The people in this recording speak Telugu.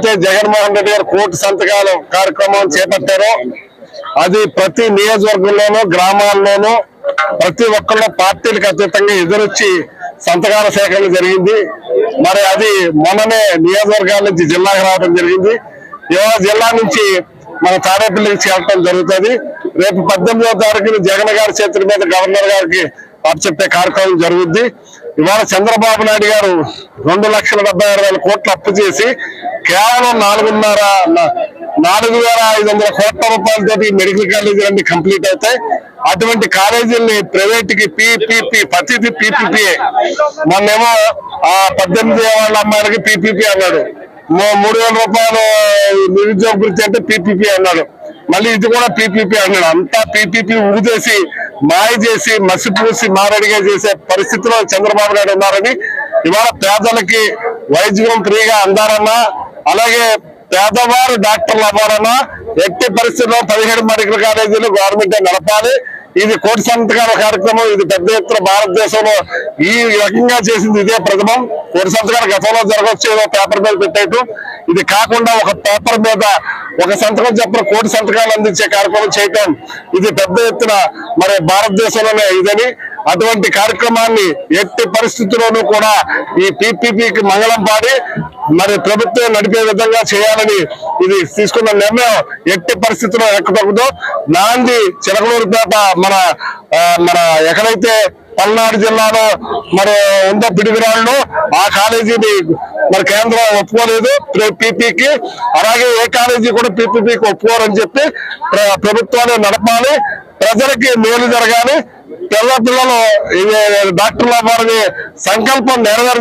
ఏదైతే జగన్మోహన్ రెడ్డి గారు కోటి సంతకాల కార్యక్రమం చేపట్టారో. అది ప్రతి నియోజకవర్గంలోనూ గ్రామాల్లోనూ ప్రతి ఒక్కళ్ళు పార్టీలకు అతీతంగా ఎదురొచ్చి సంతకాల సేకరణ జరిగింది. మరి అది మొన్ననే నియోజకవర్గాల నుంచి జిల్లాకు రావడం జరిగింది. ఇవాళ జిల్లా నుంచి మన తాడేపల్లికి చేరటం జరుగుతుంది. రేపు పద్దెనిమిదవ తారీఖున జగన్ గారి చేతుల మీద గవర్నర్ గారికి అప్పచెప్పే కార్యక్రమం జరుగుద్ది. ఇవాళ చంద్రబాబు నాయుడు గారు రెండు లక్షల డెబ్బై ఆరు వేల కోట్లు అప్పు చేసి కేవలం నాలుగున్నర నాలుగు వేల ఐదు వందల కోట్ల రూపాయలతోటి మెడికల్ కాలేజీలు అన్ని కంప్లీట్ అవుతాయి. అటువంటి కాలేజీల్ని ప్రైవేట్కి పీపీపీ ప్రతిది పీపీపీఏ మొన్నేమో ఆ పద్దెనిమిది వాళ్ళ అమ్మాయిలకి పీపీపీ అన్నాడు. మూ- మూడు వేల రూపాయలు నిరుద్యోగ గురించి అంటే పీపీపీ అన్నాడు. మళ్ళీ ఇది కూడా పీపీపీ అన్నాడు అంతా పీపీపీ ఊదేసి మాయ చేసి మసిపూసి మారడిగా చేసే పరిస్థితిలో చంద్రబాబు నాయుడు ఉన్నారని ఇవాళ పేదలకి వైద్యం ఫ్రీగా అందారన్నా అలాగే పేదవారు డాక్టర్లు అవ్వాలన్నా ఎట్టి పరిస్థితుల్లో పదిహేడు మెడికల్ కాలేజీలు గవర్నమెంట్ నడపాలి. ఇది కోటి సంతకాల కార్యక్రమం ఇది పెద్ద ఎత్తున భారతదేశంలో ఈ రకంగా చేసింది ఇదే ప్రథమం. కోటి సంతకాలు గతంలో జరగవచ్చు ఏదో పేపర్ మీద పెట్టేయటం ఇది కాకుండా ఒక పేపర్ మీద ఒక సంతకం చెప్పిన కోటి సంతకాలు అందించే కార్యక్రమం చేయటం ఇది పెద్ద ఎత్తున మరి భారతదేశంలోనే ఇదని అటువంటి కార్యక్రమాన్ని ఎట్టి పరిస్థితుల్లోనూ కూడా ఈ పీపీపీకి మంగళం పాడి మరి ప్రభుత్వం నడిపే విధంగా చేయాలని ఇది తీసుకున్న నిర్ణయం ఎట్టి పరిస్థితుల్లో ఎక్కదొక్కదు నాంది చిలకలూరుపేట మన ఆ, మన ఎక్కడైతే పల్నాడు జిల్లాలో మరి ఉందో పిడిగిరాళ్ళు ఆ కాలేజీని మరి కేంద్రం ఒప్పుకోలేదు. పీపీకి అలాగే ఏ కాలేజీ కూడా పీపీపీకి ఒప్పుకోరని చెప్పి ప్రభుత్వాన్ని నడపాలి. ప్రజలకి మేలు జరగాలి. పిల్ల పిల్లలు డాక్టర్లు అవ్వాలని సంకల్పం నెరవేరు